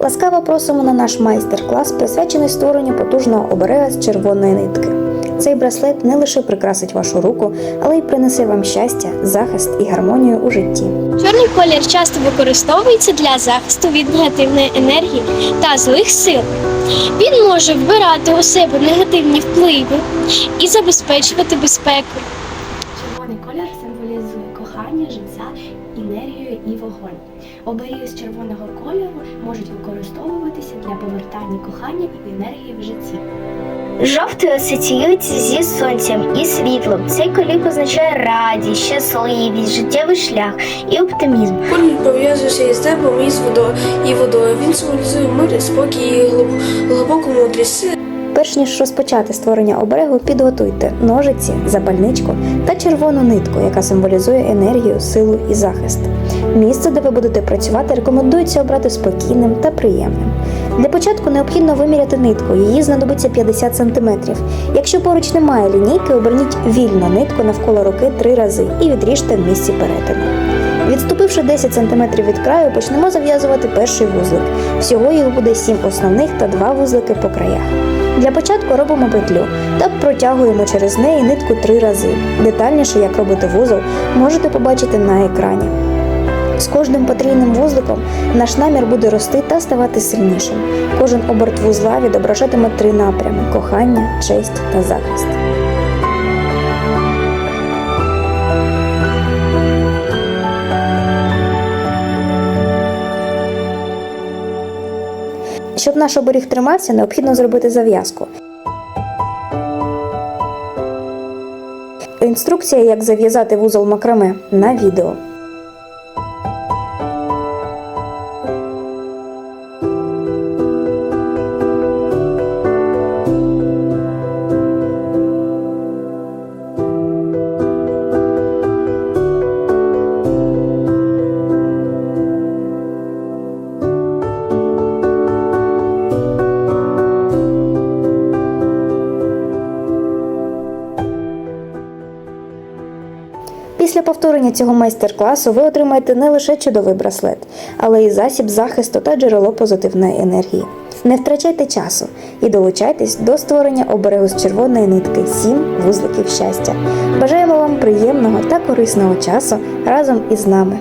Ласкаво просимо на наш майстер-клас, присвячений створенню потужного оберега з червоної нитки. Цей браслет не лише прикрасить вашу руку, але й принесе вам щастя, захист і гармонію у житті. Чорний колір часто використовується для захисту від негативної енергії та злих сил. Він може вбирати у себе негативні впливи і забезпечувати безпеку. Енергію і вогонь. Оберіги з червоного кольору можуть використовуватися для повертання кохання і енергії в житті. Жовтий асоціюється зі сонцем і світлом. Цей колір позначає радість, щасливість, життєвий шлях і оптимізм. Колір пов'язується із небом і з водою і водою. Він символізує мир, спокій і глибоку мудрість. Перш ніж розпочати створення оберегу, підготуйте ножиці, запальничку та червону нитку, яка символізує енергію, силу і захист. Місце, де ви будете працювати, рекомендується обрати спокійним та приємним. Для початку необхідно виміряти нитку, її знадобиться 50 см. Якщо поруч немає лінійки, оберніть вільно нитку навколо руки три рази і відріжте в місці перетину. Відступивши 10 см від краю, почнемо зав'язувати перший вузлик. Всього їх буде 7 основних та 2 вузлики по краях. Для початку робимо петлю та протягуємо через неї нитку три рази. Детальніше, як робити вузол, можете побачити на екрані. З кожним потрійним вузликом наш намір буде рости та ставати сильнішим. Кожен оберт вузла відображатиме три напрями: кохання, честь та захист. Щоб наш оберіг тримався, необхідно зробити зав'язку. Інструкція, як зав'язати вузол макраме на відео. Після повторення цього майстер-класу ви отримаєте не лише чудовий браслет, але й засіб захисту та джерело позитивної енергії. Не втрачайте часу і долучайтесь до створення оберегу з червоної нитки 7 вузликів щастя. Бажаємо вам приємного та корисного часу разом із нами.